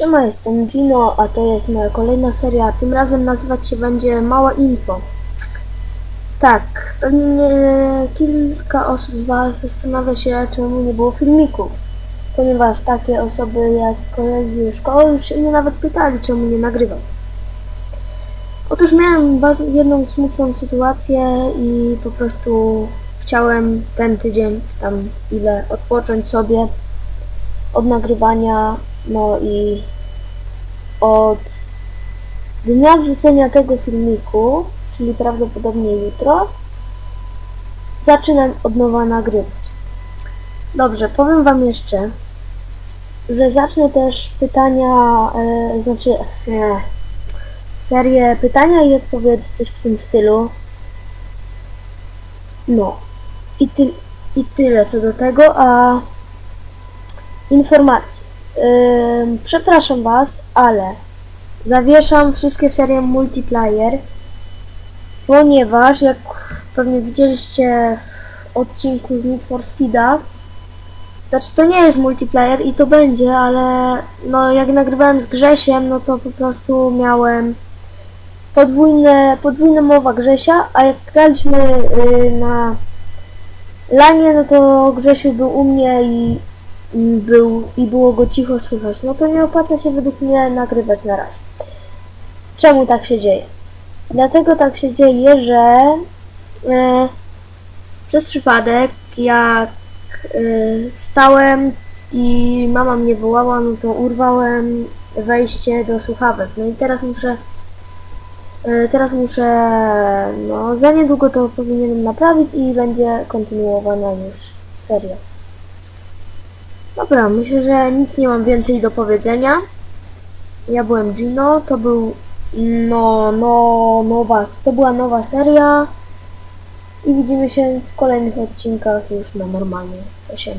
Siema, jestem Gino, a to jest moja kolejna seria. Tym razem nazywać się będzie Mała Info. Tak, pewnie kilka osób z Was zastanawia się, czemu nie było filmików. Ponieważ takie osoby jak koledzy szkoły już się mnie nawet pytali, czemu nie nagrywam. Otóż miałem jedną smutną sytuację i po prostu chciałem ten tydzień, tam ile, odpocząć sobie od nagrywania, no i od dnia wrzucenia tego filmiku, czyli prawdopodobnie jutro, zaczynam od nowa nagrywać. Dobrze, powiem Wam jeszcze, że zacznę też pytania, e, znaczy e, serię pytania i odpowiedzi, coś w tym stylu. No. I, ty, I tyle co do tego, a informacji. Przepraszam Was, ale zawieszam wszystkie serie multiplayer, ponieważ jak pewnie widzieliście w odcinku z Need for Speeda, znaczy to nie jest multiplayer i to będzie, ale no jak nagrywałem z Grzesiem, no to po prostu miałem podwójne, podwójne mowa Grzesia, a jak graliśmy y, na lanie, no to Grzesiu był u mnie i był i było go cicho słychać, no to nie opłaca się według mnie nagrywać na razie. Czemu tak się dzieje? Dlatego tak się dzieje, że e, przez przypadek jak e, wstałem i mama mnie wołała, no to urwałem wejście do słuchawek. No i teraz muszę e, teraz muszę no za niedługo to powinienem naprawić i będzie kontynuowana już seria. Dobra, myślę, że nic nie mam więcej do powiedzenia. Ja byłem Gino, to był no, no, nowa, to była nowa seria i widzimy się w kolejnych odcinkach już na normalnie. Się.